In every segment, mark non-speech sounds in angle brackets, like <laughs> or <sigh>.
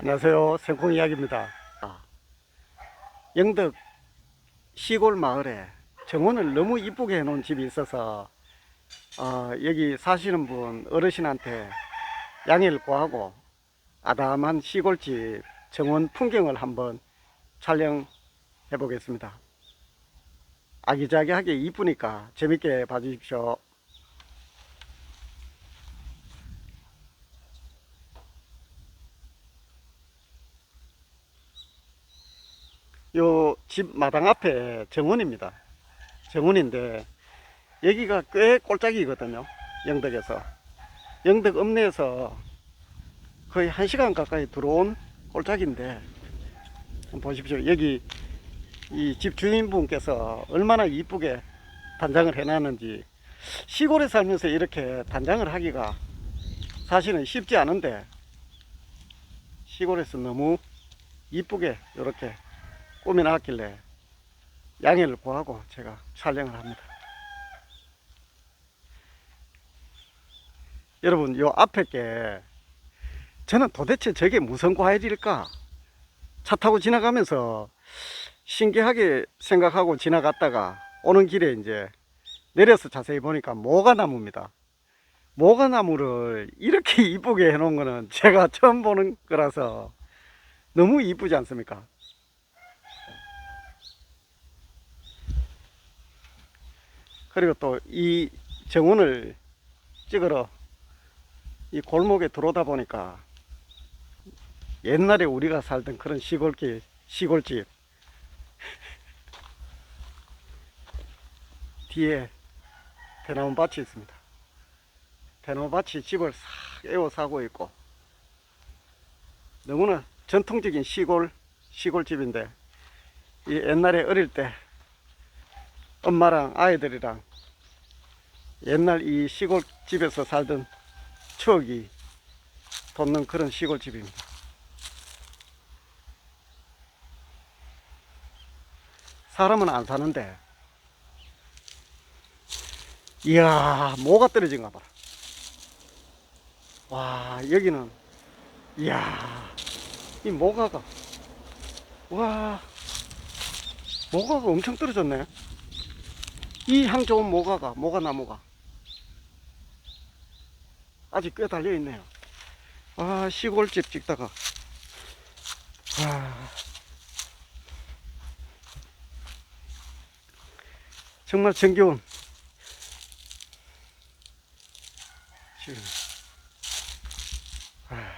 안녕하세요. 생콩 이야기입니다. 아, 영덕 시골 마을에 정원을 너무 이쁘게 해놓은 집이 있어서 어, 여기 사시는 분 어르신한테 양해를 구하고 아담한 시골집 정원 풍경을 한번 촬영해 보겠습니다. 아기자기하게 이쁘니까 재밌게 봐주십시오. 요 집 마당 앞에 정원입니다. 정원인데 여기가 꽤 꼴짝이거든요. 영덕에서. 영덕 읍내에서 거의 한 시간 가까이 들어온 꼴짝인데 보십시오. 여기 이 집 주인분께서 얼마나 이쁘게 단장을 해놨는지 시골에 살면서 이렇게 단장을 하기가 사실은 쉽지 않은데 시골에서 너무 이쁘게 이렇게 꾸며놨길래 양해를 구하고 제가 촬영을 합니다. 여러분, 요 앞에 게 저는 도대체 저게 무슨 과일일까? 차 타고 지나가면서 신기하게 생각하고 지나갔다가 오는 길에 이제 내려서 자세히 보니까 모가나무입니다. 모가나무를 이렇게 <laughs> 이쁘게 해놓은 거는 제가 처음 보는 거라서 너무 이쁘지 않습니까? 그리고 또 이 정원을 찍으러 이 골목에 들어오다 보니까 옛날에 우리가 살던 그런 시골길, 시골집 <laughs> 뒤에 대나무 밭이 있습니다. 대나무 밭이 집을 싹 에워싸고 있고 너무나 전통적인 시골 시골집인데 이 옛날에 어릴 때 엄마랑 아이들이랑 옛날 이 시골집에서 살던 추억이 돋는 그런 시골집입니다. 사람은 안 사는데, 이야, 뭐가 떨어진가 봐라. 와, 여기는, 이야, 이 모가가, 와, 모가가 엄청 떨어졌네. 이 향 좋은 모가가, 모가나무가. 아직 꽤 달려 있네요. 아, 시골집 찍다가. 아, 정말 정겨운. 지금. 아,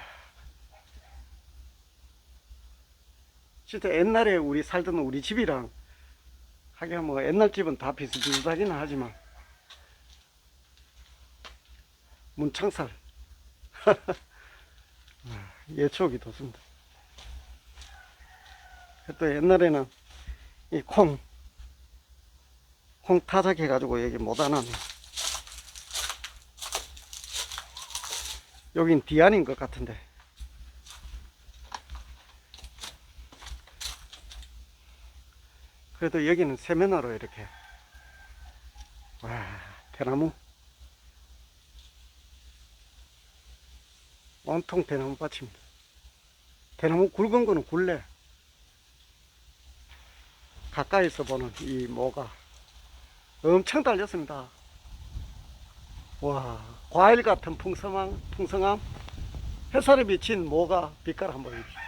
진짜 옛날에 우리 살던 우리 집이랑 하긴 뭐 옛날 집은 다 비슷비슷하기는 하지만. 문창살. <laughs> 예 추억이 돋습니다. 또 옛날에는 이 콩 콩 타작 해가지고 여기 못하는 여긴 디안인 것 같은데 그래도 여기는 세면으로 이렇게 와 대나무 온통 대나무 밭입니다. 대나무 굵은 거는 굴레. 가까이서 보는 이 모가 엄청 달렸습니다. 와, 과일 같은 풍성함, 풍성함. 햇살에 비친 모가 빛깔 한번 보십시오.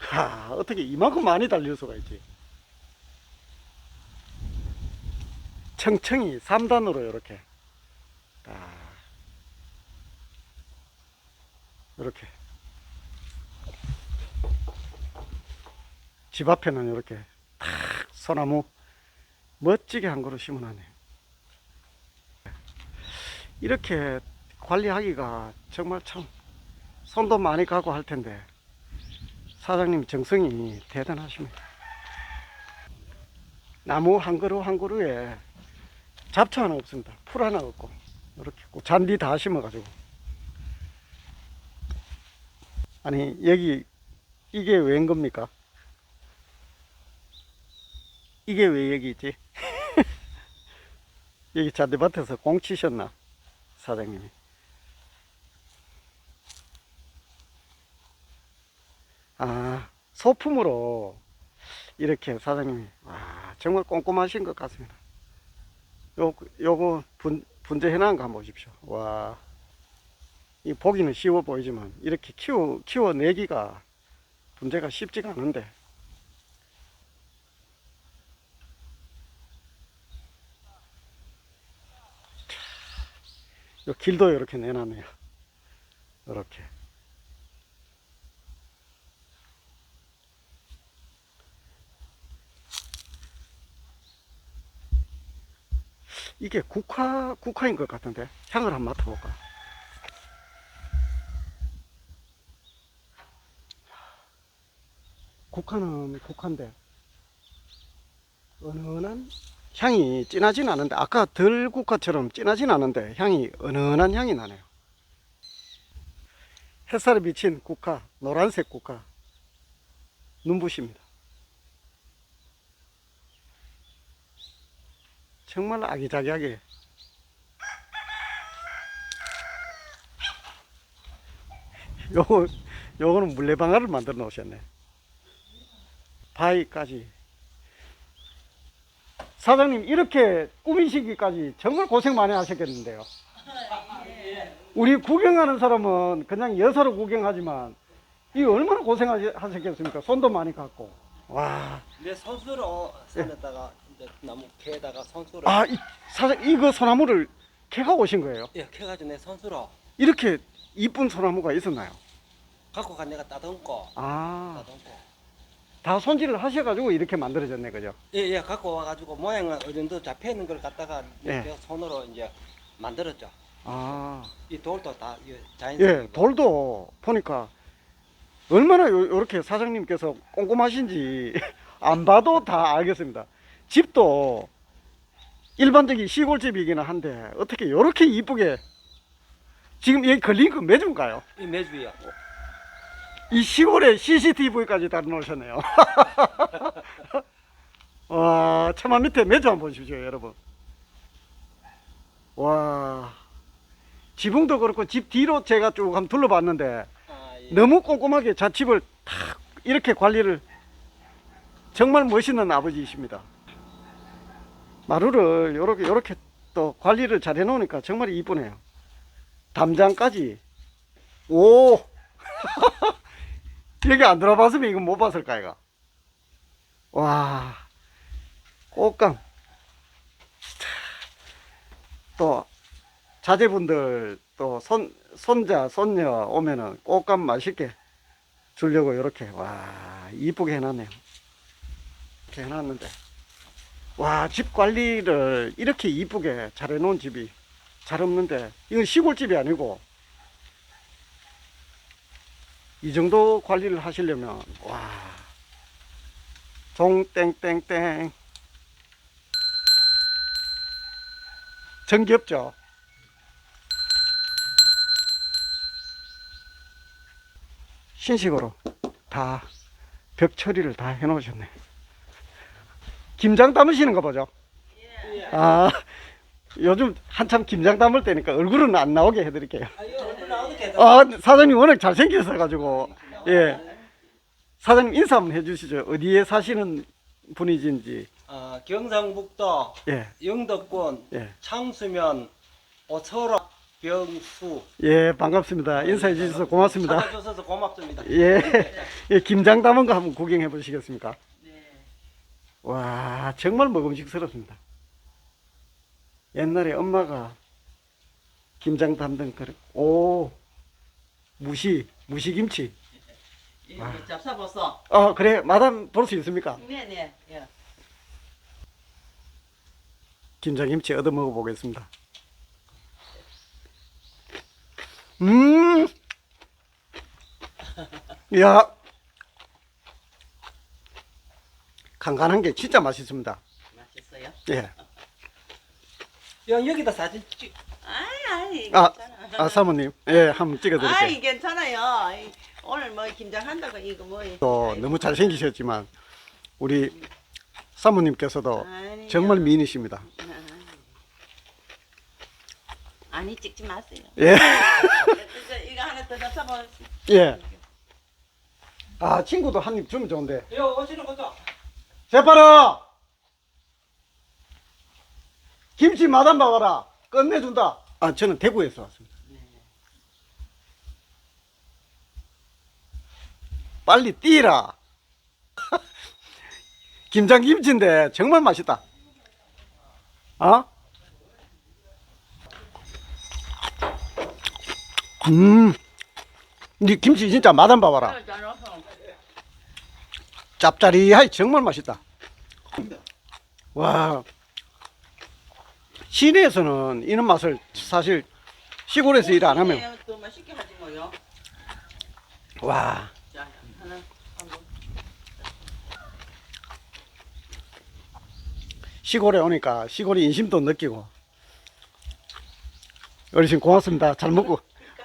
하, 어떻게 이만큼 많이 달릴 수가 있지? 청청이 3단으로 이렇게. 딱. 이렇게 집 앞에는 이렇게 탁 소나무 멋지게 한 그루 심어놨네요. 이렇게 관리하기가 정말 참 손도 많이 가고 할 텐데 사장님 정성이 대단하십니다. 나무 한 그루 한 그루에 잡초 하나 없습니다. 풀 하나 없고 이렇게 잔디 다 심어가지고 아니 여기 이게 웬 겁니까? 이게 왜 여기 있지? <laughs> 여기 잔디밭에서 공 치셨나 사장님이 아, 소품으로 이렇게 사장님이, 와, 정말 꼼꼼하신 것 같습니다. 요, 요거 분, 분재해 놓은 거 한번 보십시오. 와, 이 보기는 쉬워 보이지만, 이렇게 키워, 키워내기가 분재가 쉽지가 않은데, 요 길도 이렇게 내놨네요. 이렇게. 이게 국화, 국화인 것 같은데. 향을 한번 맡아볼까? 국화는 국화인데, 은은한 향이 진하진 않은데, 아까 덜 국화처럼 진하진 않은데, 향이 은은한 향이 나네요. 햇살에 비친 국화, 노란색 국화, 눈부십니다. 정말 아기자기하게. 요거 요거는 물레방아를 만들어 놓으셨네. 바위까지. 사장님 이렇게 꾸미시기까지 정말 고생 많이 하셨겠는데요. 우리 구경하는 사람은 그냥 여사로 구경하지만 이 얼마나 고생하셨겠습니까? 손도 많이 갔고. 와. 내 산에다가 이제 나무 캐에다가 손수로 아, 이, 사장, 이거 소나무를 캐가 오신 거예요? 예, 캐가지고 내 손수로 이렇게 이쁜 소나무가 있었나요? 갖고 가 내가 따듬고 아, 따듬고 다 손질을 하셔가지고 이렇게 만들어졌네, 그죠? 예예 갖고 와가지고 모양은 어느 정도 잡혀 있는 걸 갖다가 예. 손으로 이제 만들었죠. 아, 이 돌도 다이 예, 자연스럽게 돌도 보니까 얼마나 요, 요렇게 사장님께서 꼼꼼하신지 <laughs> 안 봐도 다 알겠습니다. 집도 일반적인 시골집이기는 한데 어떻게 요렇게 이쁘게 지금 여기 걸린 거 매주인가요? 이 매주야. 이 시골에 CCTV까지 달아놓으셨네요. <laughs> 와, 차마 밑에 매주 한번 보십시오, 여러분. 와, 지붕도 그렇고 집 뒤로 제가 쭉 한번 둘러봤는데 아, 예. 너무 꼼꼼하게 자집을 탁 이렇게 관리를 정말 멋있는 아버지이십니다. 마루를 요렇게 요렇게 또 관리를 잘 해놓으니까 정말 이쁘네요. 담장까지. 오! <laughs> 여기 안 들어봤으면 이거 못 봤을까 이거 와. 꽃감. 또 자제분들 또 손, 손자 손녀 오면은 꽃감 맛있게 주려고 이렇게. 와 이쁘게 해놨네요. 이렇게 해놨는데 와 집 관리를 이렇게 이쁘게 잘 해놓은 집이 잘 없는데 이건 시골집이 아니고 이 정도 관리를 하시려면 와. 종땡땡땡. 없죠? 신식으로 다 벽 처리를 다 해놓으셨네 김장 담으시는 거 보죠 아 요즘 한참 김장 담을 때니까 얼굴은 안 나오게 해드릴게요 아, 아, 사장님 워낙 잘생기셔 가지고, 예. 사장님 인사 한번 해주시죠. 어디에 사시는 분이신지, 아, 경상북도 예, 영덕군 예. 창수면 오철호 병수 예, 반갑습니다. 인사해 주셔서 고맙습니다. 찾아주셔서 고맙습니다. 예, 예, 김장 담은 거 한번 구경해 보시겠습니까? 네. 와, 정말 먹음직스럽습니다. 옛날에 엄마가 김장 담던 그릇, 오, 무시, 무시김치. 이거 잡사봤어. 아, 그래, 마담 볼 수 있습니까? 네네. 예. 김장김치 얻어 먹어보겠습니다. 음, <laughs> 야, 간간한 게 진짜 맛있습니다. 맛있어요. 예. 형 여기다 사진 찍. 아이 아이 아, 괜찮아. 아 사모님, 예, 한번 찍어드릴게요. 아이 괜찮아요. 아이, 오늘 뭐 김장한다고 이거 뭐. 또 너무 잘생기셨지만 우리 사모님께서도 아니요. 정말 미인이십니다. 아니 찍지 마세요. 예, <laughs> <laughs> 이거, 이거 하나 더 잡사봐. 예. 아 친구도 한 입 주면 좋은데 여 어디로 가자. 재빠라 김치 마담 봐봐라. 끝내준다. 아 저는 대구에서 왔습니다. 빨리 뛰라. <laughs> 김장 김치인데 정말 맛있다. 어? 음, 니 김치 진짜 마담 봐봐라 짭짜리하이 정말 맛있다. 와. 시내에서는 이런 맛을 사실 시골에서 일 안 하면. 또 맛있게 하지 뭐요. 와. 자, 하나 하고. 시골에 오니까 시골의 인심도 느끼고. 어르신 고맙습니다. 잘 먹고.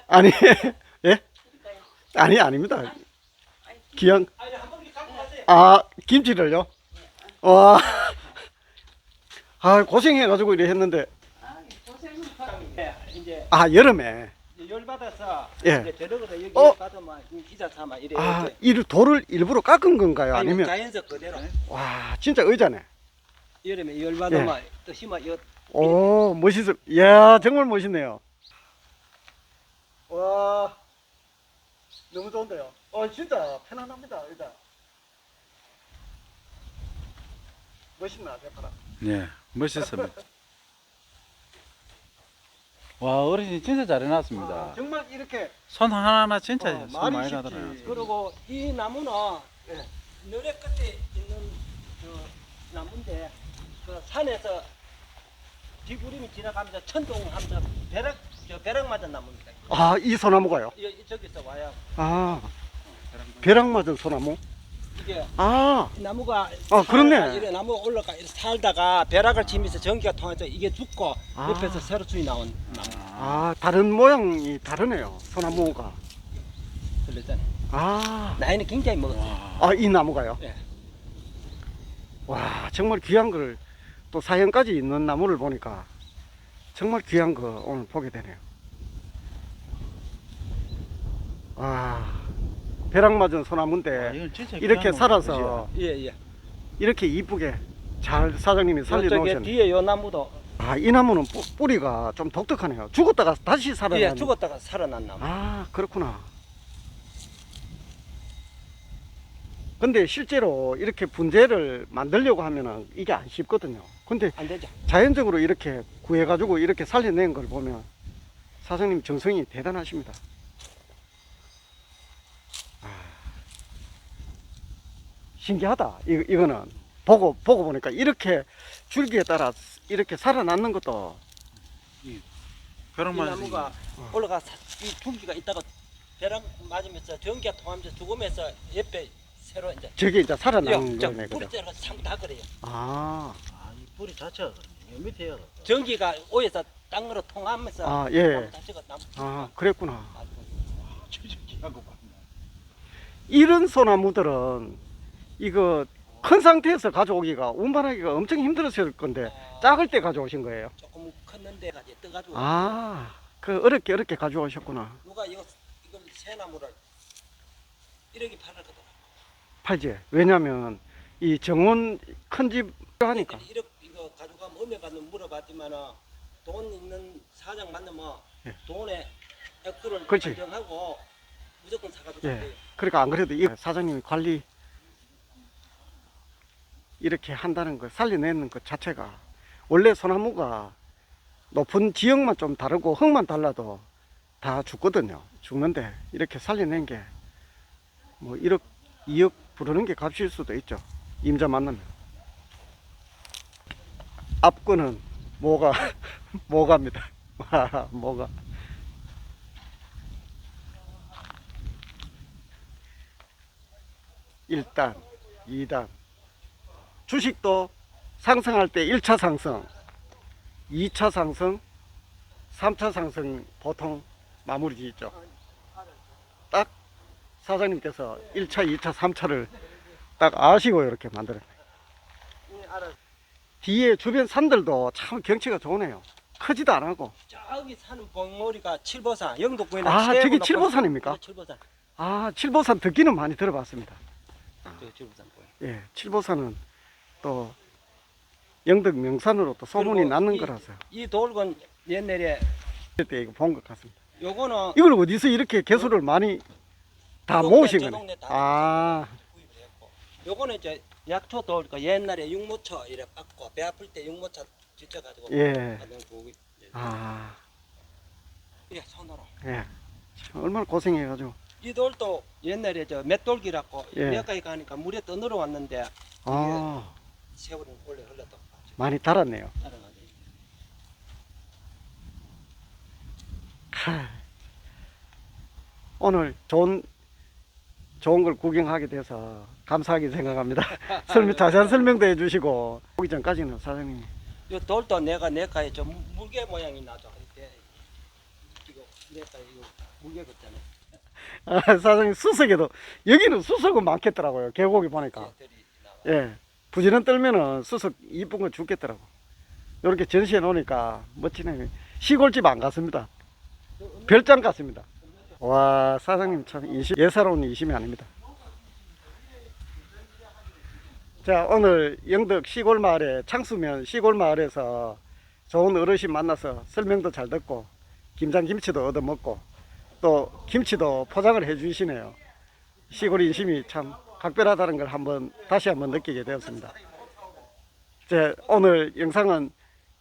아니 <laughs> 예? 아니 아닙니다. 기왕. 아니. 아 김치를요 와 아, 고생해가지고 이래 했는데, 아, 예, 이제 아, 여름에, 열 받아서 예. 이제 저러고도 여기 어? 가서만 기자 삼아 이래. 아, 이렇게. 이 돌을 일부러 깎은 건가요? 아니, 아니면, 자연석 그대로. 와, 진짜 의자네. 여름에 열 받으면 또 심어 여 오, 멋있어. 이야, 정말 멋있네요. 와, 너무 좋은데요. 어, 진짜 편안합니다, 의자. 멋있나, 대파라. 예, 멋있습니다. 와, 어르신이 진짜 잘 해놨습니다. 아, 정말 이렇게, 손 하나하나 진짜 어, 손 많이 쉽지. 가더라고요. 그리고 이 나무는 예. 너래 끝에 있는 저 나무인데 그 산에서 뒤구름이 지나가면서 천둥하면서 벼락 저 벼락 맞은 나무입니다. 아, 이 소나무가요? 이, 이 저기서 와야 아, 벼락 맞은 소나무? 이게 아, 이 나무가 아, 그렇네. 살다가 이래 나무 올라가 살다가 벼락을 치면서 전기가 통해서 이게 죽고 아. 옆에서 새로 순이 나온 나무 아, 다른 모양이 다르네요, 소나무가. 들렸잖아요. 아, 나이는 굉장히 먹었어요. 아, 이 나무가요? 예. 와, 정말 귀한 걸, 또 사형까지 있는 나무를 보니까 정말 귀한 거 오늘 보게 되네요. 와, 벼락 맞은 아, 소나무인데 진짜 이렇게 살아서. 예 예. 이렇게 이쁘게 잘 사장님이 살려 저기 놓으셨네. 뒤에 요 나무도 아, 이 나무는 뿌, 뿌리가 좀 독특하네요. 죽었다가 다시 살아나는. 예 죽었다가 살아난 나무. 아, 그렇구나. 근데 실제로 이렇게 분재를 만들려고 하면은 이게 안 쉽거든요. 근데 안 되죠. 자연적으로 이렇게 구해가지고 이렇게 살려낸 걸 보면 사장님 정성이 대단하십니다. 신기하다. 이, 이거는 보고 보고 보니까 이렇게 줄기에 따라 이렇게 살아남는 것도 벼락 이 맞은 나무가 올라가 사- 이 줄기가 있다가 벼락 맞으면서 전기가 통하면서 죽으면서 옆에 새로 이제 저게 이제 살아나는 저 거네. 뿌리 그죠? 자라가 전부 다 그래요. 아, 아, 이 뿌리 자체가 그렇네. 밑에가 전기가 오에서 땅으로 통하면서 아, 예. 나무 자체가 나무 아, 그랬구나. 거 같네. 이런 소나무들은 이거 큰 상태에서 가져오기가 운반하기가 엄청 힘들었을 건데 작을 때 가져오신 거예요. 조금 컸는데 떠가지고 아, 그 어렵게 어렵게 가져오셨구나. 누가 이거 이걸 새나무를 이렇게 팔았거든. 팔지. 왜냐면 이 정원 큰 집 하니까. 이렇게 이거 가져가면 음에 받는 물어봤지만은 돈 있는 사장 만나면 예. 돈에 액수를 그렇지. 결정하고 무조건 사가지고 예. 그러니까 안 그래도 이 사장님이 관리 이렇게 한다는 거 살려내는 것 자체가 원래 소나무가 높은 지역만 좀 다르고 흙만 달라도 다 죽거든요. 죽는데 이렇게 살려낸 게 뭐 1억, 2억 부르는 게 값일 수도 있죠. 임자 만나면. 앞거는 뭐가, <laughs> 뭐가입니다. <laughs> 뭐가. 일단이단 주식도 상승할 때 1차 상승, 2차 상승, 3차 상승 보통 마무리 짓죠. 딱 사장님께서 1차, 2차, 3차를 딱 아시고 이렇게 알아. 뒤에 주변 산들도 참 경치가 좋으네요. 크지도 않고. 저기 사는 봉오리가 칠보산 영도구에는 아, 저기 칠보산입니까? 네, 칠보산. 아, 칠보산 듣기는 많이 들어봤습니다. 저 지부산 보여. 예, 칠보산은 또 영덕 명산으로 또 소문이 그리고 나는 이- 거라서 이 돌건 옛날에 그때 이거 본 것 같습니다. 요거는 이걸 어디서 이렇게 개수를 많이 다 동네, 모으신 저 거네. 동네 다 아, 구입을 했고 요거는 이제 약초 돌, 그 옛날에 육모처 이래 빻고 배 아플 때 육모처 지쳐가지고 예. 하는 그 아, 예, 손으로. 예. 참 얼마나 고생해가지고. 이 돌도 옛날에 저 맷돌기라고 예. 몇가지 가니까 물에 떠늘어 왔는데 아, 세월은 원래 흘렀다. 많이 달았네요. 하, 오늘 좋은 좋은 걸 구경하게 돼서 감사하게 생각합니다. <laughs> 설명 자세한 설명도 해주시고 오기 전까지는 사장님 요 돌도 내가 내가에 좀 물개 모양이 나죠. 이때 이거 내가 이거 물개 같잖아요. 아, 사장님 수석에도 여기는 수석은 많겠더라고요. 계곡에 보니까 얘들이 나와. 예 부지런 떨면은 수석 이쁜 거 죽겠더라고. 이렇게 전시해 놓으니까 멋지네. 시골집 안 갔습니다. 별장 같습니다. 와 사장님 참 인심, 예사로운 인심이 아닙니다. 자 오늘 영덕 시골 마을에 창수면 시골 마을에서 좋은 어르신 만나서 설명도 잘 듣고 김장 김치도 얻어 먹고 또 김치도 포장을 해 주시네요. 시골 인심이 참 각별하다는 걸 한번 다시 한번 느끼게 되었습니다. 제 오늘 영상은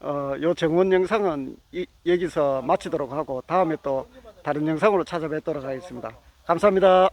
어, 요 정원 영상은 이- 여기서 마치도록 하고 다음에 또 다른 영상으로 찾아뵙도록 하겠습니다. 감사합니다.